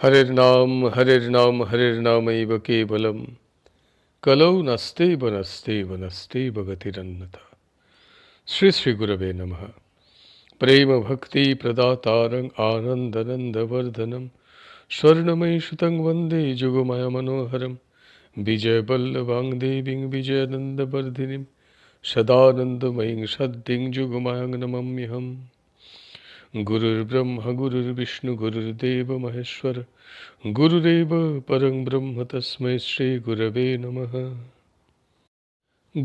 হরের নাম হরের নাম হরের নামৈব কেবলম কলৌ নাস্তেব নাস্তেব নাস্তেব গতিরন্যথা শ্রী শ্রী গুরবে নমঃ প্রেম ভক্তি প্রদাতারং আনন্দনন্দবর্ধনম স্বর্ণময়ী সুতং বন্দে যুগময় মনোহরম বিজয়বল্লভাং দেবীং বিজয়ানন্দবর্ধিনীম সদ্দিং যুগমায়ং নমাম্যহম গুরুর্ব্রহ্মা গুরুর্বিষ্ণু গুরুর্দেব মহেশ্বর গুরুরেব পরং ব্রহ্ম তস্মৈ শ্রী গুরবে নমঃ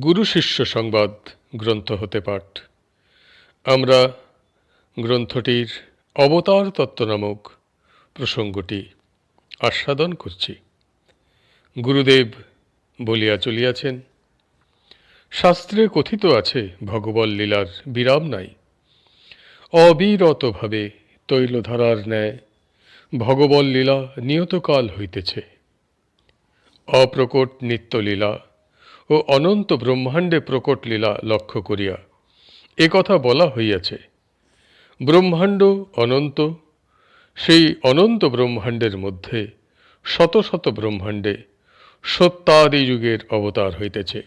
গুরু শিষ্য সংবাদ গ্রন্থ হতে পাঠ। আমরা গ্রন্থটির অবতার তত্ত্ব নামক প্রসঙ্গটি আস্বাদন করছি। গুরুদেব বলিয়া চলিয়াছেন, শাস্ত্রে কথিত আছে ভগবল লীলার বিরাম নাই। অবিরতভাবে তৈলধারার ন্যায় ভগবল লীলা নিয়তকাল হইতেছে। অপ্রকট নিত্যলীলা ও অনন্ত ব্রহ্মাণ্ডে প্রকট লীলা লক্ষ্য করিয়া এ কথা বলা হইয়াছে। ব্রহ্মাণ্ড অনন্ত, সেই অনন্ত ব্রহ্মাণ্ডের মধ্যে শত শত ব্রহ্মাণ্ডে সত্যাদি যুগের অবতার হইতেছে।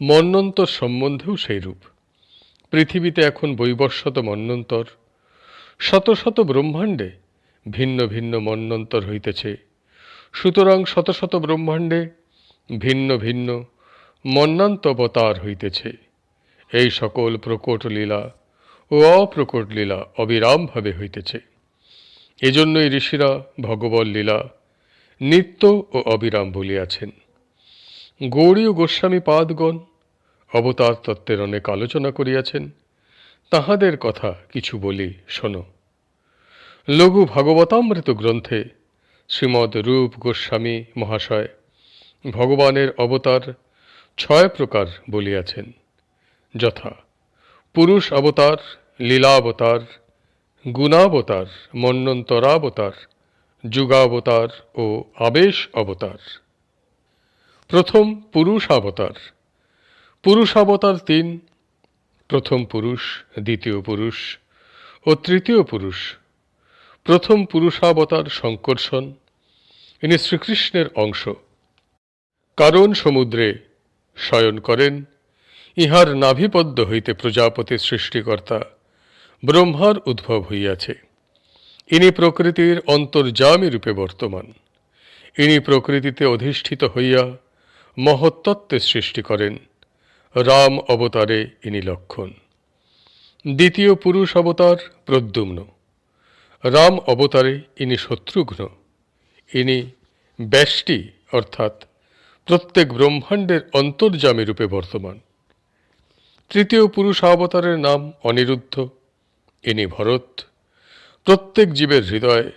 মন্নন্তর সম্বন্ধেও সেইরূপ। পৃথিবীতে এখন বৈবর্ষত মন্নন্তর শত শত ব্রহ্মাণ্ডে ভিন্ন ভিন্ন মন্নন্তর হইতেছে। সুতরাং শত শত ব্রহ্মাণ্ডে ভিন্ন ভিন্ন মন্নান্তবতার হইতেছে। এই সকল প্রকট লীলা ও অপ্রকট লীলা অবিরামভাবে হইতেছে। এজন্যই ঋষিরা ভগবল লীলা নিত্য ও অবিরাম বলিয়াছেন। গৌড়ীয় গোস্বামী পাদগণ অবতার তত্ত্বের অনেক আলোচনা করিয়াছেন। তাহাদের কথা কিছু বলি, শোনো। লঘু ভাগবতামৃত গ্রন্থে শ্রীমদ রূপ গোস্বামী মহাশয় ভগবানের অবতার ছয় প্রকার বলিয়াছেন। যথা, পুরুষ অবতার, লীলাবতার, গুণাবতার, মন্নন্তরাবতার, যুগাবতার ও আবেশ অবতার। প্রথম পুরুষাবতার। পুরুষাবতার তিন, প্রথম পুরুষ, দ্বিতীয় পুরুষ ও তৃতীয় পুরুষ। প্রথম পুরুষাবতার শঙ্কর্ষণ ইনি শ্রীকৃষ্ণের অংশ। কারণ সমুদ্রে শয়ন করেন, ইহার নাভিপদ্য হইতে প্রজাপতি সৃষ্টিকর্তা ব্রহ্মার উদ্ভব হইয়াছে। ইনি প্রকৃতির অন্তর্যামী রূপে বর্তমান। ইনি প্রকৃতিতে অধিষ্ঠিত হইয়া মহত্তত্ত্বে সৃষ্টি করেন। রাম অবতারে ইনি লক্ষণ। দ্বিতীয় পুরুষ অবতার প্রদ্যুম্ন। রাম অবতারে ইনি শত্রুঘ্ন। ইনি ব্যষ্টি, অর্থাৎ প্রত্যেক ব্রহ্মাণ্ডের অন্তর্যামী রূপে বর্তমান। তৃতীয় পুরুষ অবতারের নাম অনিরুদ্ধ। ইনি ভরত। প্রত্যেক জীবের হৃদয়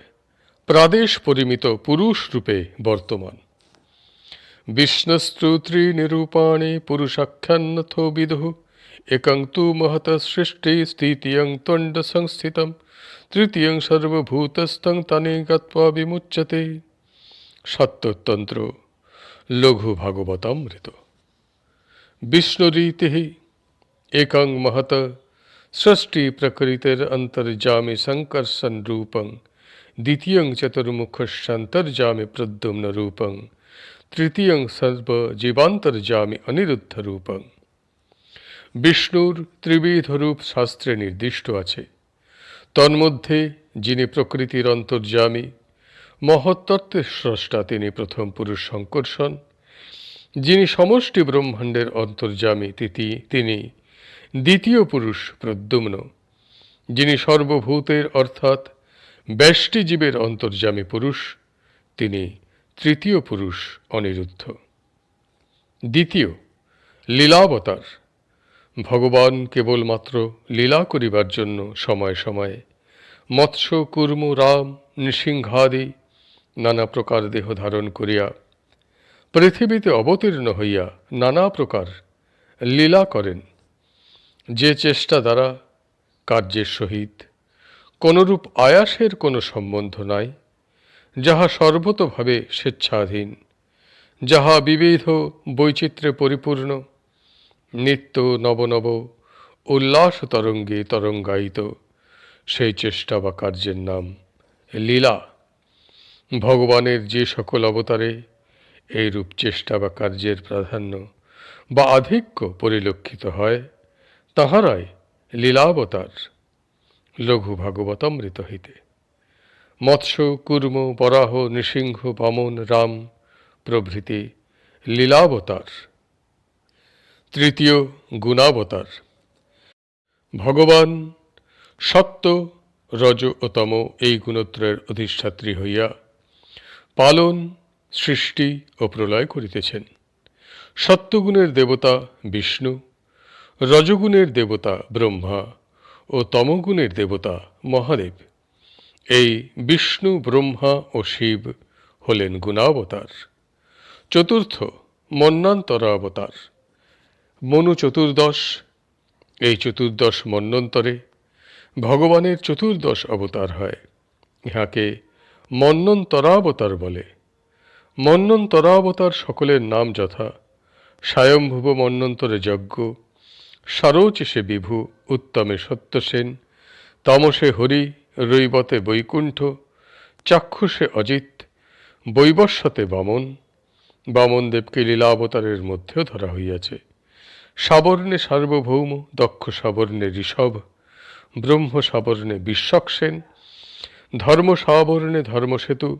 প্রাদেশ পরিমিত পুরুষ রূপে বর্তমান। বিদুঃ একং তু মহত সৃষ্টি স্থিতিয়ং তণ্ড সংস্থিতম তৃতীয়ং সর্বভূতস্থং তানে গত্বা বিমুচ্যতে সত্যতন্ত্র লঘু ভাগবতামৃত বিষ্ণুরীতি একং মহত ষষ্ঠী প্রকৃতির অন্তর্জামি সংকর্ষণ রূপং দ্বিতীয়ং চতুর্মুখস্যন্তর্জামি প্রদ্যুম্ন রূপং তৃতীয়ং সর্ব জীবান্তর্জামি অনিরুদ্ধ রূপং বিষ্ণুর ত্রিবিধ রূপ শাস্ত্রে নির্দিষ্ট আছে। তন্মধ্যে যিনি প্রকৃতির অন্তর্যামী মহত্তত্ত্বের স্রষ্টা তিনি প্রথম পুরুষ শঙ্কর্ষণ যিনি সমষ্টি ব্রহ্মাণ্ডের অন্তর্যামী তিথি তিনি দ্বিতীয় পুরুষ প্রদ্যুম্ন যিনি সর্বভূতের অর্থাৎ ব্যষ্টি জীবের অন্তর্যামী পুরুষ তিনি তৃতীয় পুরুষ অনিরুদ্ধ। দ্বিতীয়, লীলাবতার। ভগবান কেবলমাত্র লীলা করিবার জন্য সময় সময়ে মৎস্য, কুর্ম, রাম নৃসিংহাদি নানা প্রকার দেহ ধারণ করিয়া পৃথিবীতে অবতীর্ণ হইয়া নানা প্রকার লীলা করেন। যে চেষ্টা দ্বারা কার্যের সহিত কোনরূপ আয়াসের কোনো সম্বন্ধ নাই যাহা সর্বতভাবে স্বেচ্ছাধীন, যাহা বিবিধ বৈচিত্র্যে পরিপূর্ণ, নিত্য নবনব উল্লাস তরঙ্গে তরঙ্গায়িত, সেই চেষ্টা বা কার্যের নাম লীলা। ভগবানের যে সকল অবতারে এই রূপ চেষ্টা বা কার্যের প্রাধান্য বা আধিক্য পরিলক্ষিত হয়, তাহারাই লীলাবতার, লঘু ভাগবতামৃত হইতে। মৎস্য, কুর্ম, বরাহ, নৃসিংহ, বামন, রাম প্রভৃতি লীলাবতার। তৃতীয় গুণাবতার। ভগবান সত্য রজ ও তম এই গুণত্রয়ের অধিষ্ঠাত্রী হইয়া পালন, সৃষ্টি ও প্রলয় করিতেছেন। সত্যগুণের দেবতা বিষ্ণু, রজগুণের দেবতা ব্রহ্মা ও তমগুণের দেবতা মহাদেব। এই বিষ্ণু, ব্রহ্মা ও শিব হলেন গুণাবতার। চতুর্থ মন্নান্তর অবতার। মনু চতুর্দশ, এই চতুর্দশ মন্নন্তরে ভগবানের চতুর্দশ অবতার হয়। ইহাকে মন্বন্তরাবতার বলে। মন্বন্তরাবতার সকলের নাম যথা। স্বয়ম্ভুব মন্নন্তরে যজ্ঞ সারোচেষে বিভু, উত্তমে সত্যসেন, তামসে হরি রৈবতে বৈকুণ্ঠ, চাক্ষুষে অজিত বৈবস্বতে বামন। বামনদেবকে লীলাবতারের মধ্যেও ধরা হইয়াছে। সাবর্ণে সার্বভৌম, দক্ষ সাবর্ণে ঋষভ, ব্রহ্ম সাবর্ণে বিশ্বক্সেন ধর্ম সাবর্ণে ধর্মসেতু,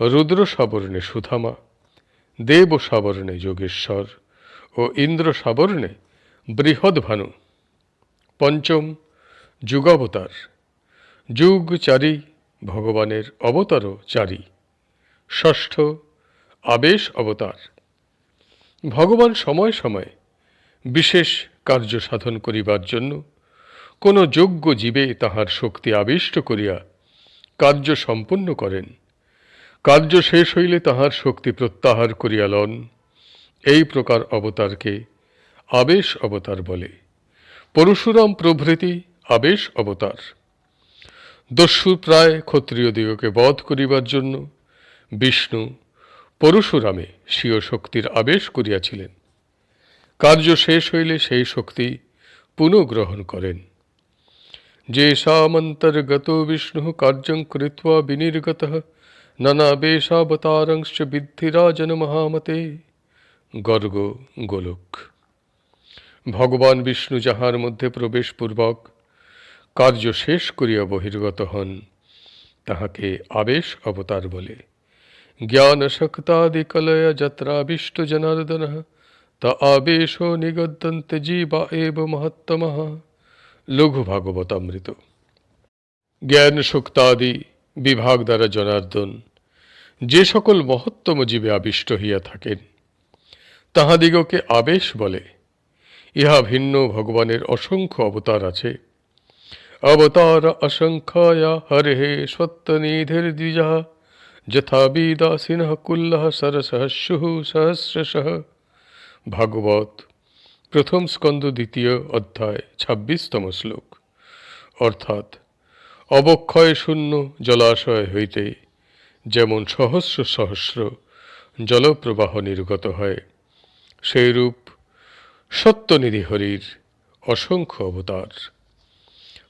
রুদ্র সাবর্ণে সুধামা, দেব সাবর্ণে যোগেশ্বর ও ইন্দ্র সাবর্ণে বৃহদ্ভানু। পঞ্চম যুগাবতার। যুগ চারি ভগবানের অবতারও চারি ষষ্ঠ, আবেশ অবতার। ভগবান সময় সময় বিশেষ কার্য সাধন করিবার জন্য কোন যোগ্য জীবে তাহার শক্তি আবিষ্ট করিয়া কার্য সম্পন্ন করেন। কার্য শেষ হইলে তাহার শক্তি প্রত্যাহার করিয়া লন। এই প্রকার অবতারকে আবেশ অবতার বলে। পরশুরাম প্রভৃতি আবেশ অবতার। দস্যু প্রায় ক্ষত্রিয় দিগকে বধ করিবার জন্য বিষ্ণু পরশুরামে স্বীয় শক্তির আবেশ করিয়াছিলেন। কার্য শেষ হইলে সেই শক্তি পুনঃগ্রহণ করেন। যে সামন্তর্গত বিষ্ণু কার্যং কৃত্বা বিনির্গত নানাবেশাবতারংশ বিদ্ধিরাজন মহামতে। গর্গ গোলক। ভগবান বিষ্ণু যাহার মধ্যে প্রবেশপূর্বক কার্য শেষ করিয়া বহির্গত হন। তাহাকে আবেশ অবতার বলে জ্ঞান শক্তাদিকলয় যত্রাবিষ্ট জনার্দন তা আবেশ নিগদ্যন্তে জীবা এব মহত্তমঃ লঘু ভাগবতামৃত। জ্ঞান শক্তাদি বিভাগ দ্বারা জনার্দন, যে সকল মহত্তম জীবে আবিষ্ট হইয়া থাকেন, তাহাদিগকে আবেশ বলে, ইহা ভিন্ন ভগবানের অসংখ্য অবতার আছে। অবতার অসংখ্যয়া হরে সত্যনিধির দ্বিজা যথা বিদাসিনঃ কুল্লঃ সরসঃ স্যুঃ সহস্রশঃ ভাগবত প্রথম স্কন্দ দ্বিতীয় অধ্যায় ছাব্বিশতম শ্লোক অর্থাৎ অবক্ষয় শূন্য জলাশয় হইতে যেমন সহস্র সহস্র জলপ্রবাহ নির্গত হয়, সেইরূপ সত্যনিধি হরির অসংখ্য অবতার।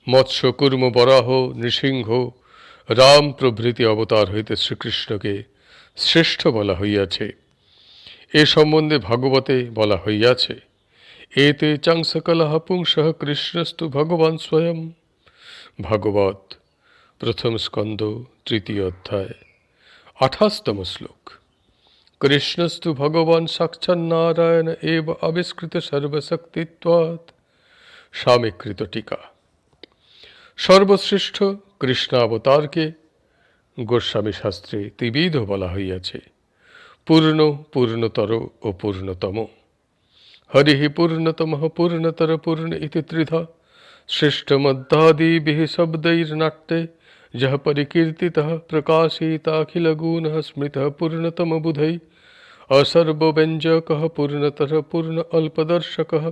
মৎস্য কুর্ম বরাহ নৃসিংহ, রাম প্রভৃতি অবতার হইতে শ্রীকৃষ্ণকে শ্রেষ্ঠ বলা হইয়াছে। এ সম্বন্ধে ভাগবতে বলা হইয়াছে, এতে চাংসকলহ পুংসহ কৃষ্ণস্তু ভগবান স্বয়ং। ভাগবত, প্রথম স্কন্দ তৃতীয় অধ্যায়, আঠাশতম শ্লোক। কৃষ্ণস্তু ভগবান সাক্ষান্নারায়ণ এব আবিষ্কৃত সর্বশক্তিত্বাৎ। স্বামীকৃত টিকা। সর্বশ্রেষ্ঠ কৃষ্ণাবতারকে গোস্বামী শাস্ত্রে ত্রিবিধ বলা হইয়াছে পূর্ণ পূর্ণতর ও পূর্ণতম হরি পূর্ণতম পূর্ণতর পূর্ণ ইতি ত্রিধা श्रेष्ठमद्दादिभिः शब्दैर्नाट्ये यः परिकीर्तितः प्रकाशिताखिलगुणः स्मृतः पूर्णतमबुधै असर्वव्यञ्जकः पूर्णतः पूर्ण अल्पदर्शकः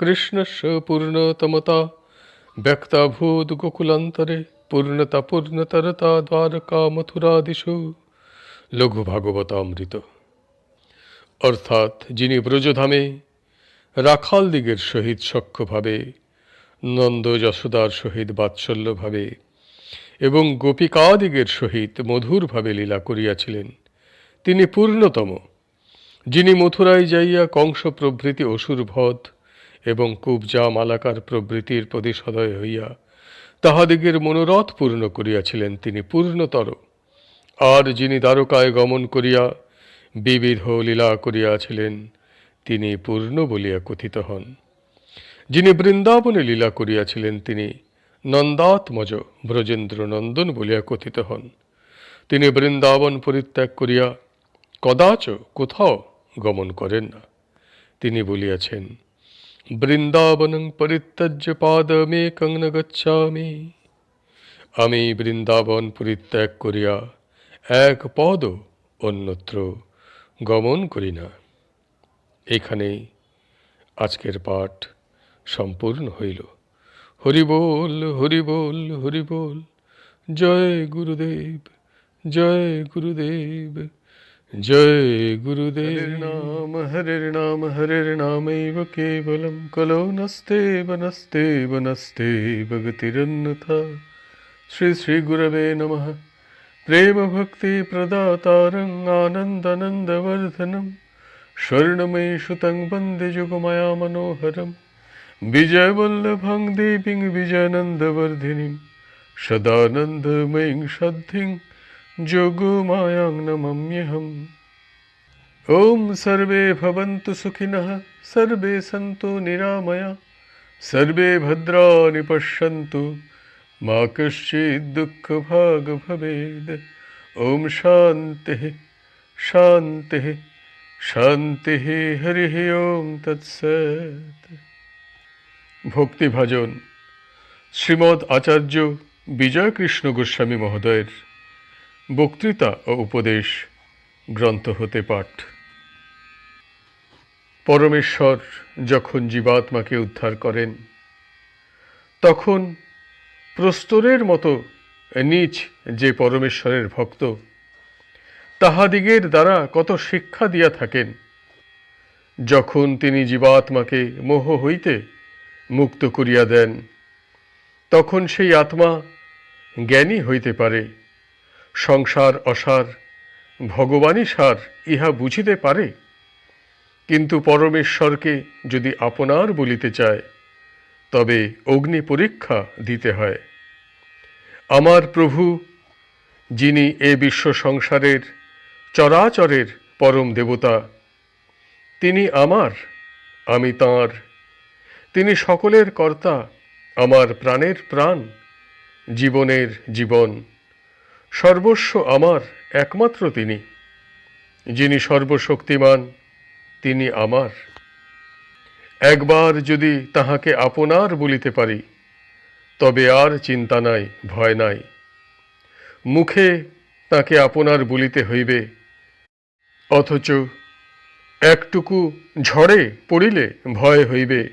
कृष्णस्य पूर्णतमता ব্যক্তাভূত গোকুলান্তরে পূর্ণতা পূর্ণতরতা দ্বারকা মথুরাদিশু লঘু ভাগবতামৃত। অর্থাৎ যিনি ব্রজধামে রাখালদিগের সহিত সখ্যভাবে, নন্দ যশোদার সহিত বাৎসল্যভাবে এবং গোপিকাদিগের সহিত মধুরভাবে লীলা করিয়াছিলেন, তিনি পূর্ণতম, যিনি মথুরায় যাইয়া কংস প্রভৃতি অসুরভধ এবং কুবজা মালাকার প্রভৃতির প্রতিসদয় হইয়া তাহাদিগের মনোরথ পূর্ণ করিয়াছিলেন তিনি পূর্ণতর। আর যিনি দ্বারকায় গমন করিয়া বিবিধ লীলা করিয়াছিলেন, তিনি পূর্ণ বলিয়া কথিত হন। যিনি বৃন্দাবনে লীলা করিয়াছিলেন, তিনি নন্দাত্মজ ব্রজেন্দ্র নন্দন বলিয়া কথিত হন। তিনি বৃন্দাবন পরিত্যাগ করিয়া কদাচ কোথাও গমন করেন না। তিনি বলিয়াছেন বৃন্দাবনং পরিত্যজ্য পাদমেকং ন গচ্ছামি। আমি বৃন্দাবন পরিত্যাগ করিয়া এক পদ অন্যত্র গমন করি না। এখানেই আজকের পাঠ সম্পূর্ণ হইল। হরিবোল হরিবোল হরি বল হরি বল জয় গুরুদেব জয় গুরুদেব। জয় গুরুদেব। নাম হরির নাম হরির নামৈব কেবলম। কলো নস্তে বনস্তে বনস্তে ভগতিরন্যথা শ্রী শ্রী গুরবে নমঃ। প্রেম ভক্তি প্রদাতারং আনন্দনন্দবর্ধনম। স্বর্ণময়ী সুতং বন্দে যুগময়া মনোহরম। বিজয়বল্লভং দেবীং বিজয়ানন্দবর্ধিনীং সদানন্দময়ীং সদ্ধিং যোগমায়াং নমম্যহম ওম সর্বে ভবন্তু সুখিন সর্বে সন্তু নিরাময়া সর্বে ভদ্রা নিপশন্তু মা কশ্চিৎ দুঃখ ভাগ ভবেদ ওম শান্তি শান্তি শান্তি হরি ওম তৎস ভক্তিভাজন শ্রীমৎ আচার্য বিজয়কৃষ্ণ গোস্বামী মহোদয়ের বক্তৃতা ও উপদেশ গ্রন্থ হতে পাঠ। পরমেশ্বর যখন জীবাত্মাকে উদ্ধার করেন, তখন প্রস্তরের মতো নিচ যে পরমেশ্বরের ভক্ত, তাহাদিগের দ্বারা কত শিক্ষা দিয়া থাকেন, যখন তিনি জীবাত্মাকে মোহ হইতে মুক্ত করিয়া দেন, তখন সেই আত্মা জ্ঞানী হইতে পারে। সংসার অসার, ভগবানই সার, ইহা বুঝিতে পারে। কিন্তু পরমেশ্বরকে যদি আপনার বলিতে চায়, তবে অগ্নি পরীক্ষা দিতে হয়। আমার প্রভু, যিনি এ বিশ্ব সংসারের চরাচরের পরম দেবতা, তিনি আমার, আমি তাঁর। তিনি সকলের কর্তা, আমার প্রাণের প্রাণ, জীবনের জীবন। সর্বস্ব আমার একমাত্র তিনি। যিনি সর্বশক্তিমান, তিনি আমার। একবার যদি তাহাকে আপনার বলিতে পারি, তবে আর চিন্তা নাই, ভয় নাই। মুখে তাকে আপনার বলিতে হইবে, অথচ একটুকু ঝড়ে পড়িলে ভয় হইবে,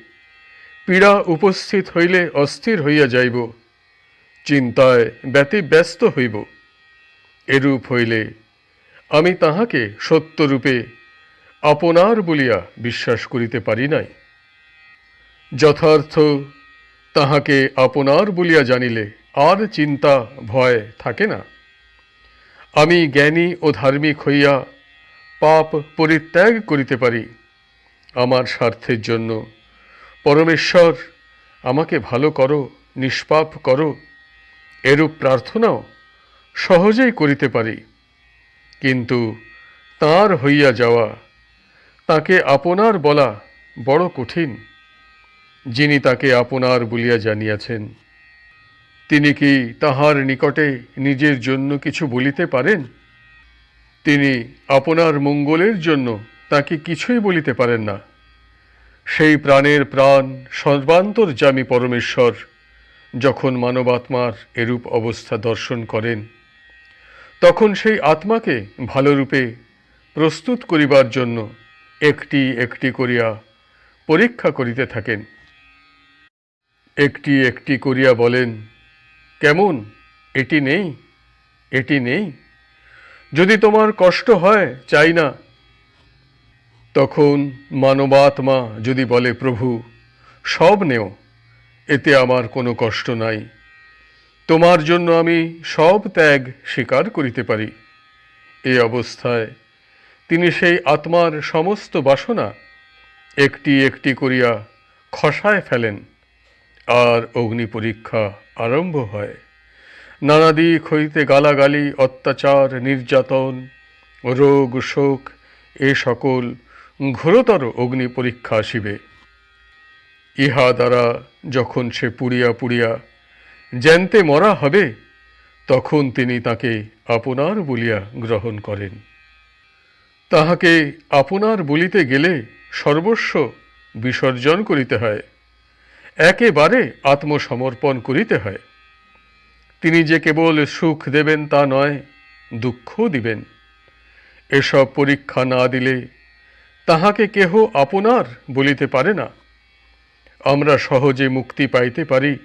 পীড়া উপস্থিত হইলে অস্থির হইয়া যাইব, চিন্তায় ব্যতি ব্যস্ত হইব। এরূপ হইলে আমি তাহাকে সত্যরূপে আপনার বলিয়া বিশ্বাস করিতে পারি নাই। যথার্থ তাহাকে আপনার বলিয়া জানিলে আর চিন্তা ভয় থাকে না। আমি জ্ঞানী ও ধার্মিক হইয়া পাপ পরিত্যাগ করিতে পারি। আমার স্বার্থের জন্য পরমেশ্বর আমাকে ভালো করো, নিষ্পাপ করো, এরূপ প্রার্থনাও সহজেই করিতে পারি। কিন্তু তার হইয়া যাওয়া তাকে আপনার বলা বড় কঠিন, যিনি তাকে আপনার বলিয়া জানিয়াছেন। তিনি কি তাহার নিকটে নিজের জন্য কিছু বলিতে পারেন? তিনি আপনার মঙ্গলের জন্য তাকে কিছুই বলিতে পারেন না। সেই প্রাণের প্রাণ সর্বান্তর্যামী পরমেশ্বর, যখন মানবাত্মার এরূপ অবস্থা দর্শন করেন তখন সেই আত্মাকে ভালোরূপে প্রস্তুত করিবার জন্য একটি একটি করিয়া পরীক্ষা করিতে থাকেন। একটি একটি করিয়া বলেন, কেমন? এটি নেই এটি নেই। যদি তোমার কষ্ট হয়, চাই না। তখন মানবাত্মা যদি বলে, প্রভু, সব নেও, এতে আমার কোনো কষ্ট নাই। তোমার জন্য আমি সব ত্যাগ স্বীকার করিতে পারি। এই অবস্থায় তিনি সেই আত্মার সমস্ত বাসনা একটি একটি করিয়া খসায় ফেলেন আর অগ্নি পরীক্ষা আরম্ভ হয়। নানা দিক হইতে গালাগালি, অত্যাচার, নির্যাতন, রোগ, শোক, এ সকল ঘোরতর অগ্নি পরীক্ষা আসিবে। ইহা দ্বারা যখন সে পুড়িয়া পুড়িয়া জ্যান্তে মরা হবে, তখন তিনি তাকে আপনার বলিয়া গ্রহণ করেন। তাহাকে আপনার বলিতে গেলে সর্বস্ব বিসর্জন করিতে হয়, একেবারে আত্মসমর্পণ করিতে হয়। তিনি যে কেবল সুখ দেবেন তা নয়, দুঃখও দিবেন। এসব পরীক্ষা না দিলে তাহাকে কেহ আপনার বলিতে পারে না। আমরা সহজে মুক্তি পাইতে পারি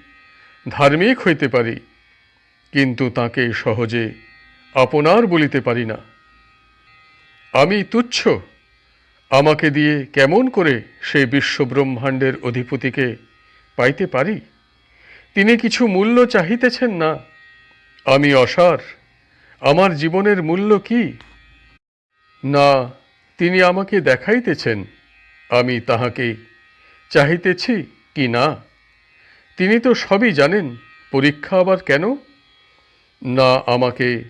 ধার্মিক হইতে পারি, কিন্তু তাকে সহজে আপনার বলিতে পারি না। আমি তুচ্ছ, আমাকে দিয়ে কেমন করে সেই বিশ্বব্রহ্মাণ্ডের অধিপতিকে পাইতে পারি? তিনি কিছু মূল্য চাহিতেছেন না। আমি অসার, আমার জীবনের মূল্য কি? না, তিনি আমাকে দেখাইতেছেন, আমি তাহাকে চাহিতেছি কি না? তিনি তো সবই জানেন, পরীক্ষা আবার কেন? না আমাকে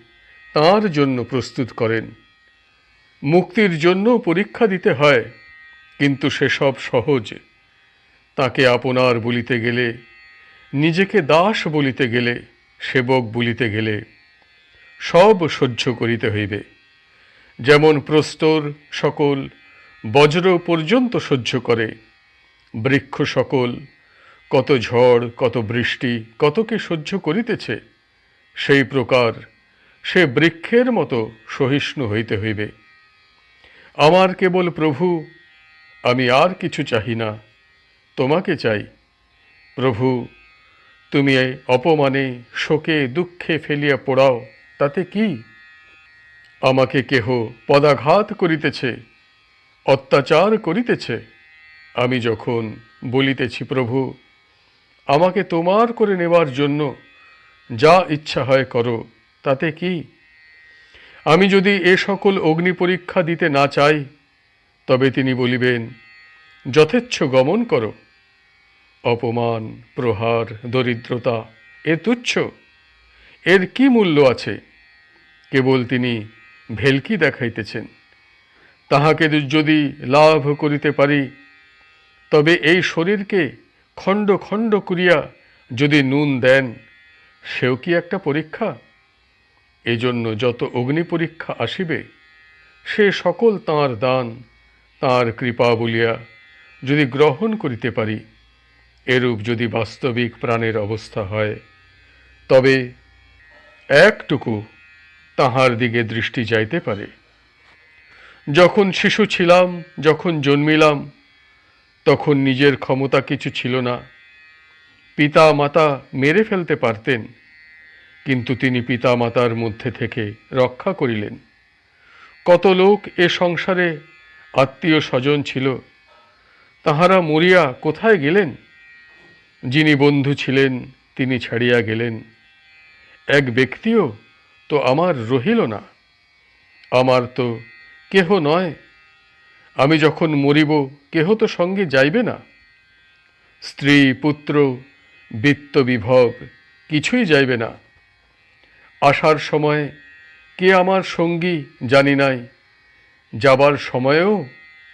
তার জন্য প্রস্তুত করেন। মুক্তির জন্য পরীক্ষা দিতে হয়, কিন্তু সেসব সহজ। তাকে আপনার বলিতে গেলে, নিজেকে দাস বলিতে গেলে, সেবক বলিতে গেলে সব সহ্য করিতে হইবে। যেমন প্রস্তর সকল বজ্র পর্যন্ত সহ্য করে, বৃক্ষ সকল কত ঝড়, কত বৃষ্টি, কতকে সহ্য করিতেছে, সেই প্রকার সে বৃক্ষের মতো সহিষ্ণু হইতে হইবে। আমার কেবল প্রভু, আমি আর কিছু চাহি না, তোমাকে চাই। প্রভু, তুমি অপমানে, শোকে, দুঃখে ফেলিয়া পড়াও, তাতে কি? আমাকে কেহ পদাঘাত করিতেছে, অত্যাচার করিতেছে, আমি যখন বলিতেছি প্রভু আমাকে তোমার করে নেবার জন্য যা ইচ্ছা হয় করো, তাতে কি? আমি যদি এ সকল অগ্নি পরীক্ষা দিতে না চাই, তবে তিনি বলিবেন, যথেচ্ছ গমন করো। অপমান, প্রহার, দরিদ্রতা, এ তুচ্ছ। এর কি মূল্য আছে? কেবল তিনি ভেলকি দেখাইতেছেন। তাহাকে যদি লাভ করিতে পারি, তবে এই শরীরকে খণ্ড খণ্ড করিয়া যদি নুন দেন, সেও কি একটা পরীক্ষা? এজন্য যত অগ্নি পরীক্ষা আসিবে, সে সকল তাঁর দান, তাঁর কৃপা বলিয়া যদি গ্রহণ করিতে পারি, এরূপ যদি বাস্তবিক প্রাণের অবস্থা হয়, তবে একটুকু তাহার দিকে দৃষ্টি যাইতে পারে। যখন শিশু ছিলাম, যখন জন্মিলাম তখন নিজের ক্ষমতা কিছু ছিল না। পিতা মাতা মেরে ফেলতে পারতেন, কিন্তু তিনি পিতা মাতার মধ্যে থেকে রক্ষা করিলেন। কত লোক এ সংসারে আত্মীয় স্বজন ছিল, তাহারা মরিয়া কোথায় গেলেন? যিনি বন্ধু ছিলেন, তিনি ছাড়িয়া গেলেন। এক ব্যক্তিও তো আমার রহিল না। আমার তো কেহ নয়। আমি যখন মরিব, কেহ তো সঙ্গে যাইবে না? স্ত্রী, পুত্র, বিত্ত, বিভব, কিছুই যাইবে না। আসার সময় কে আমার সঙ্গী জানি নাই। যাবার সময়েও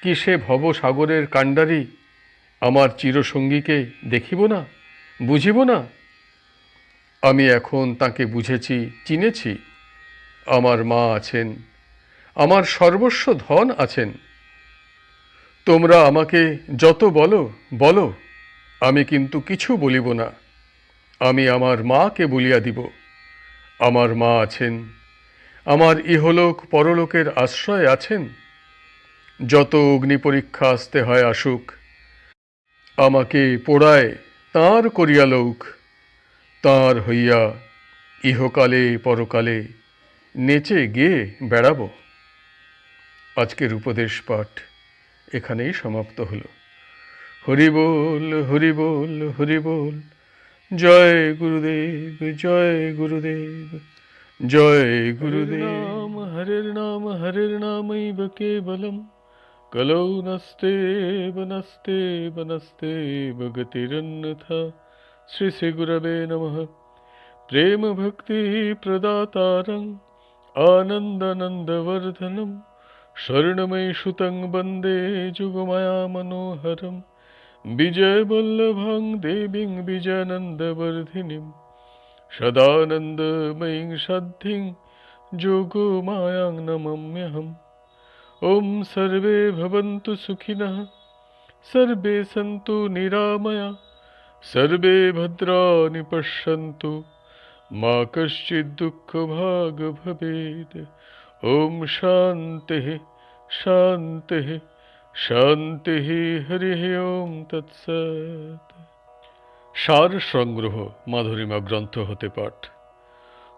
কি সে ভবসাগরের কাণ্ডারি আমার চিরসঙ্গীকে দেখিব না, বুঝিব না? আমি এখন তাকে বুঝেছি, চিনেছি। আমার মা আছেন, আমার সর্বস্ব ধন আছেন। তোমরা আমাকে যত বলো বলো, আমি কিন্তু কিছু বলিব না। আমি আমার মাকে বলিয়া দিব। আমার মা আছেন। আমার ইহলোক পরলোকের আশ্রয় আছেন। যত অগ্নি পরীক্ষা আসতে হয় আসুক, আমাকে পোড়ায় তাঁর করিয়া লোক। তাঁর হইয়া ইহকালে পরকালে নেচে গিয়ে বেড়াবো। আজকের উপদেশ পাঠ। এখানেই সমাপ্ত হলো। হরি বল হরি বল হরি বল। জয় গুরুদেব জয় গুরুদেব। জয় গুরুদেব। হরের নাম, হরের নামৈব কেবলম। কলৌ নস্তেব নস্তেব নস্তেব গতিরন্যথা। শ্রী শ্রী গুরবে নমঃ। প্রেম ভক্তি शरणमयि तं वंदे जुगमया मनोहरं विजयवल्लभां देवी विजयनन्दवर्धिनीं। सदानन्दमयीं सद्धिं योगमायां नमम्यहम्। ॐ सर्वे भवन्तु सुखिनः, सर्वे सन्तु निरामया, सर्वे भद्राणि पश्यन्तु। मा कश्चिद् दुःखभाग् भवेत्। ॐ शान्तिः शान्तिः শান্তিः হরিः ওম তৎসৎ সার সংগ্রহ মাধুরিমা গ্রন্থ হতে পাঠ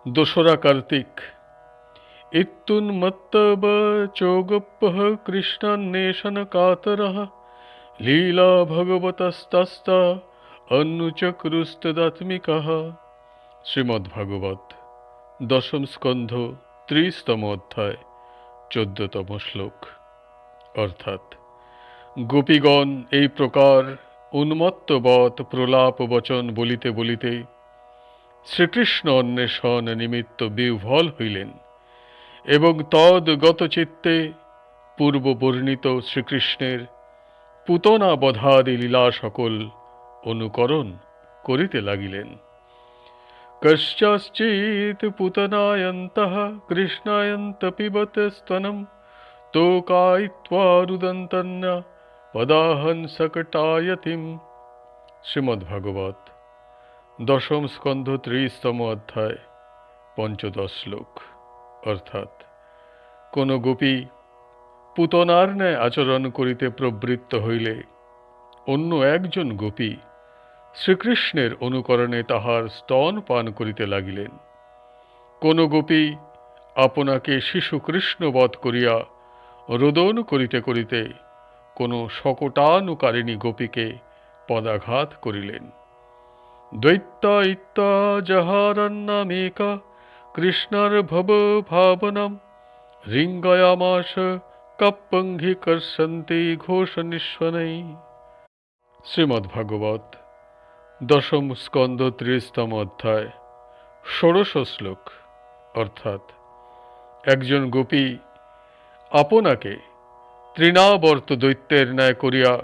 দোসরা কার্তিক ইত্যুন্মত্তব চোগপ্পः কৃষ্ণান্বেষণকাতরः লীলা ভগবতস্তস্তা অনুচক্রুস্তদাত্মিকः শ্রীমদ্ভাগবত দশম স্কন্ধ ত্রিশতম অধ্যায়, চোদ্দতম শ্লোক। অর্থাৎ, গোপীগণ এই প্রকার উন্মত্তবৎ প্রলাপ বচন বলিতে বলিতে শ্রীকৃষ্ণ অন্বেষণ নিমিত্ত বিহ্বল হইলেন এবং তদ্গত চিত্তে পূর্ব বর্ণিত শ্রীকৃষ্ণের পুতনা বধাদি লীলা সকল অনুকরণ করিতে লাগিলেন। কশ্চাশ্চিৎ পুতনায়ন্তঃ কৃষ্ণায়ন্ত পিবত স্তনম তোকায়িত্বা রুদন্তন্যা পদাহন সকটায়তিম শ্রীমদ্ভাগবত দশম স্কন্ধ ত্রিশতম অধ্যায় পঞ্চদশ শ্লোক অর্থাৎ কোন গোপী পুতনার ন্যায় আচরণ করিতে প্রবৃত্ত হইলে অন্য একজন গোপী শ্রীকৃষ্ণের অনুকরণে তাহার স্তন পান করিতে লাগিলেন। কোন গোপী আপনাকে শিশু কৃষ্ণ বধ করিয়া রোদন করিতে করিতে কোনো শকটানুকারিণী গোপীকে পদাঘাত করিলেন। দৈত্যা ইত্যা জহারণ্যমেকা কৃষ্ণার ভব ভাবনম রিঙ্গয়ামাস কপ্পঙ্ঘি কর্ষন্তি ঘোষ নিঃস্বনৈ শ্রীমদ্ভাগবত দশম স্কন্ধ ত্রিশতম অধ্যায়, ষোড়শ শ্লোক, অর্থাৎ একজন গোপী আপনাকে তৃণাবর্ত দৈত্যের ন্যায় করিয়া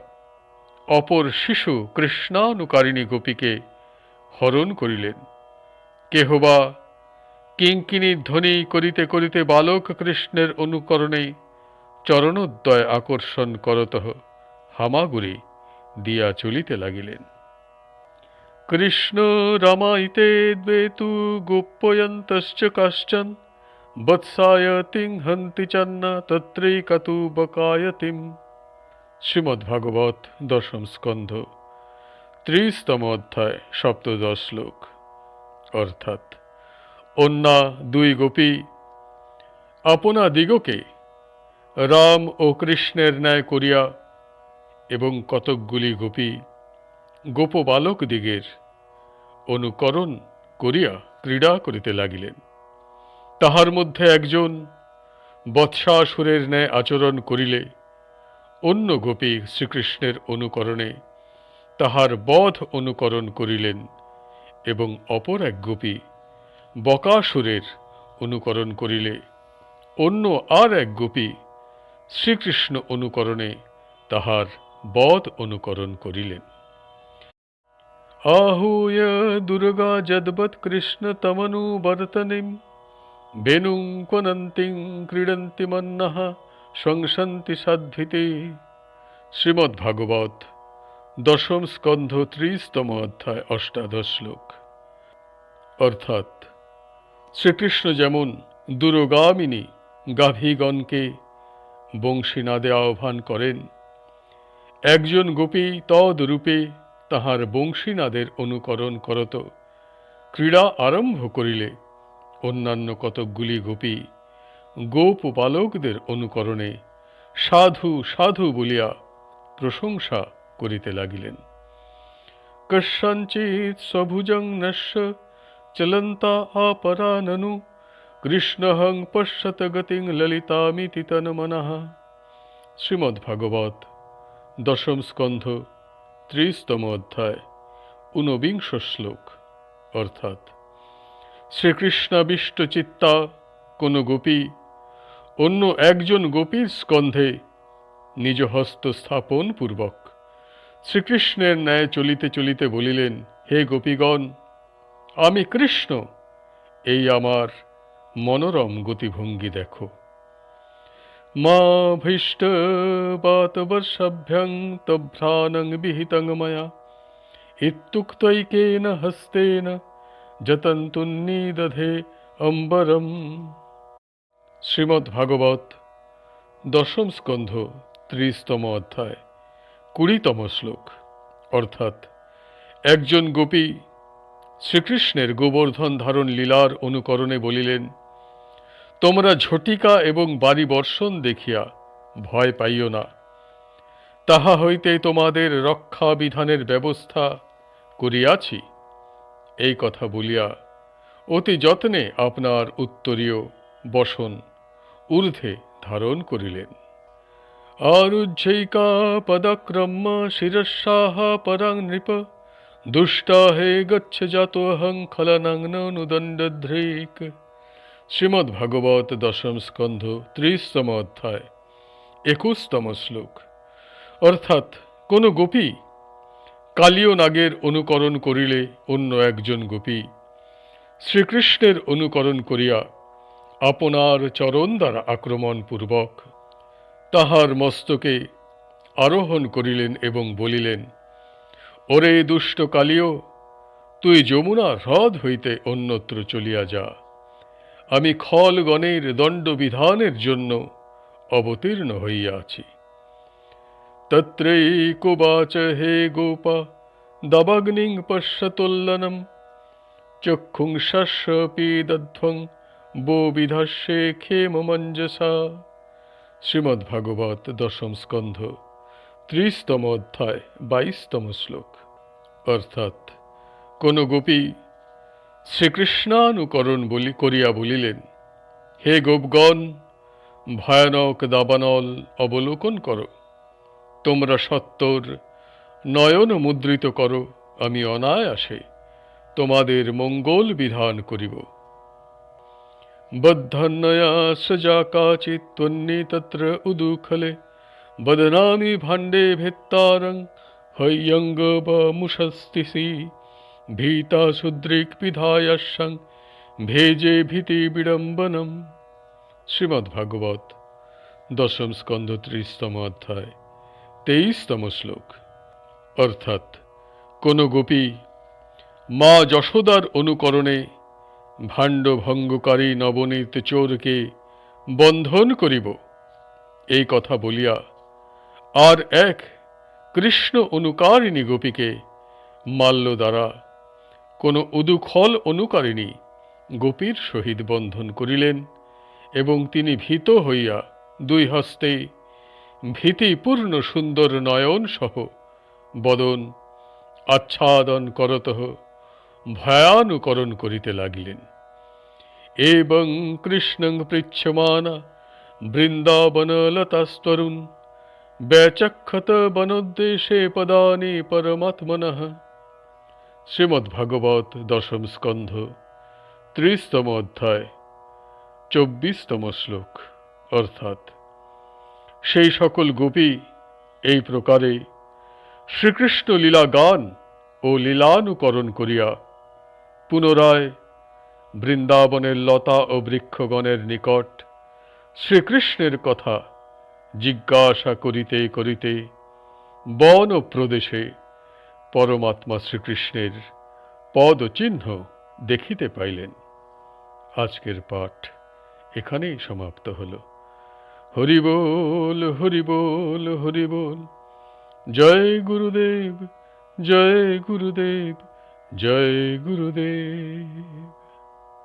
অপর শিশু কৃষ্ণানুকারিণী গোপীকে হরণ করিলেন। কেহবা কিঙ্কিনী ধ্বনি করিতে করিতে বালক কৃষ্ণের অনুকরণে চরণোদ্দয় আকর্ষণ করতঃ হামাগুড়ি দিয়া চলিতে লাগিলেন। কৃষ্ণ রমাইতে দ্বে তু গোপ্যয়ন্তশ্চ কাশ্চন বৎসায়তিং হন্তি চন্ন তত্রৈকতু বকায়তিম শ্রীমদ্ভাগবত দশম স্কন্ধ, ত্রিশতম অধ্যায়, সপ্তদশ শ্লোক। অর্থাৎ অন্যা দুই গোপী, আপনা দিগকে রাম ও কৃষ্ণের ন্যায় করিয়া এবং কতকগুলি গোপী গোপবালক দিগের অনুকরণ করিয়া ক্রীড়া করিতে লাগিলেন। তাহার মধ্যে একজন বৎসাসুরের ন্যায় আচরণ করিলে অন্য গোপী শ্রীকৃষ্ণের অনুকরণে তাহার বধ অনুকরণ করিলেন এবং অপর এক গোপী বকাসুরের অনুকরণ করিলে অন্য আর এক গোপী শ্রীকৃষ্ণ অনুকরণে তাহার বধ অনুকরণ করিলেন। आहूय दुर्गा जद्वत् कृष्णतमनुवर्तनीं वेणुं क्वनन्तीं क्रीडन्ति मन्नः শংসন্তি সাধ্বিতে শ্রীমদ্ভাগবত দশম স্কন্ধ ত্রিশতম অধ্যায় অষ্টাদশ শ্লোক অর্থাৎ শ্রীকৃষ্ণ যেমন দূরগামিনী গাভীগণকে বংশীনাদে আহ্বান করেন একজন গোপী তদরূপে তাহার বংশীনাদের অনুকরণ করত। ক্রীড়া আরম্ভ করিলে অন্যান্য কতকগুলি গোপী গোপপালকদের অনুকরণে সাধু সাধু বলিয়া প্রশংসা করিতে লাগিলেন। কশঞ্চিৎ সভুজং নশ্য চলন্তা আপরাননু কৃষ্ণহং পশ্যত গতিং ললিতামিতি তনমনঃ। শ্রীমদ্ভাগবত দশম স্কন্ধ ত্রিশতম অধ্যায়, ঊনবিংশ শ্লোক, অর্থাৎ শ্রীকৃষ্ণাবিষ্ট চিত্তা কোনো গোপী, অন্য একজন গোপীর স্কন্ধে নিজ হস্ত স্থাপন পূর্বক শ্রীকৃষ্ণের ন্যায় চলিতে চলিতে বলিলেন, হে গোপীগণ, আমি কৃষ্ণ, এই আমার মনোরম গতিভঙ্গি দেখো। বাতবর্ষাভ্যং তভ্রানং বিহিতং ময়া ইত্যুক্তৈকেন হস্তেন যতন্তুন্নিদধে অম্বরম শ্রীমদ্ ভাগবত দশম স্কন্ধ ত্রিশতম অধ্যায় কুড়িতম শ্লোক অর্থাৎ একজন গোপী শ্রীকৃষ্ণের গোবর্ধন ধারণ লীলার অনুকরণে বলিলেন তোমরা ঝটিকা এবং বাড়ি বর্ষণ দেখিয়া ভয় পাইও না। তাহা হইতে তোমাদের রক্ষা বিধানের ব্যবস্থা করিয়াছি। এই কথা বলিয়া অতি যত্নে আপনার উত্তরীয় বসন ঊর্ধ্বে ধারণ করিলেন। আরুজ্জৈকা পদক্রম শিরস্যাহ পরাং নৃপ দুষ্টা হে গচ্ছ জাতোহং খলনং নুদণ্ডধ্রিক। শ্রীমদ্ ভাগবত দশম স্কন্ধ ত্রিশতম অধ্যায়, একুশতম শ্লোক। অর্থাৎ কোন গোপী কালীয় নাগের অনুকরণ করিলে অন্য একজন গোপী শ্রীকৃষ্ণের অনুকরণ করিয়া আপনার চরণ দ্বারা আক্রমণ পূর্বক তাহার মস্তকে আরোহণ করিলেন এবং বলিলেন, ওরে দুষ্ট কালীয়, তুই যমুনা হ্রদ হইতে অন্যত্র চলিয়া যা। আমি খলগণের দণ্ডবিধানের জন্য অবতীর্ণ হইয়াছি। তত্রৈকোবাচ হে গোপা, দবগ্নিং পশ্যতোল্লনম চক্ষুংশস্যপি দধ্বং বো বিধস্যে ক্ষেমমঞ্জসা। শ্রীমদ্ভাগবত দশম স্কন্ধ, ত্রিশতম অধ্যায়, বাইশতম শ্লোক। অর্থাৎ কোন গোপী শ্রীকৃষ্ণানুকরণ বলি করিয়া বলিলেন, হে গোপগণ, ভয়ানক দাবানল অবলোকন করো। তোমরা সত্তর নয়ন মুদ্রিত করো, আমি অনায়াসে তোমাদের মঙ্গল বিধান করিব। তত্র উদুখলে, বদনামি ভাণ্ডে ভেত্তারং, হৈয়ঙ্গ মুষস্তিসি ভীতা সুদ্রিক পিধায়াসং ভেজে ভীতি বিড়ম্বনম শ্রীমদ্ ভাগবত দশম স্কন্ধ ত্রিশতম অধ্যায় তেইশতম শ্লোক অর্থাৎ কোন গোপী মা যশোদার অনুকরণে ভাণ্ড ভঙ্গকারী নবনীত চোরকে বন্ধন করিব। এই কথা বলিয়া আর এক কৃষ্ণ অনুকারিণী গোপীকে মাল্য দ্বারা কোন উদুখল অনুকারিণী। গোপীর সহিত বন্ধন করিলেন এবং তিনি ভীত হইয়া দুই হস্তে ভীতিপূর্ণ সুন্দর নয়ন সহ বদন আচ্ছাদন করতঃ, ভয়ানুকরণ করিতে লাগিলেন। এবং কৃষ্ণং পৃচ্ছমানা বৃন্দাবনলতাস্তরুণ ব্যচক্ষত বনোদ্দেশে পদানি পরমাত্মনঃ শ্রীমদ্ভাগবত দশম স্কন্ধ, ত্রিশতম অধ্যায়, চব্বিশতম শ্লোক। অর্থাৎ, সেই সকল গোপী এই প্রকারে শ্রীকৃষ্ণ লীলা গান ও লীলানুকরণ করিয়া পুনরায় বৃন্দাবনের লতা ও বৃক্ষগণের নিকট শ্রীকৃষ্ণের কথা জিজ্ঞাসা করিতে করিতে বন ও প্রদেশে পরমাত্মা শ্রীকৃষ্ণের পদ চিহ্ন দেখিতে পাইলেন। আজকের পাঠ এখানেই সমাপ্ত হল। হরিবোল হরিবোল হরি বল হরি বল। জয় গুরুদেব জয় গুরুদেব জয় গুরুদেব।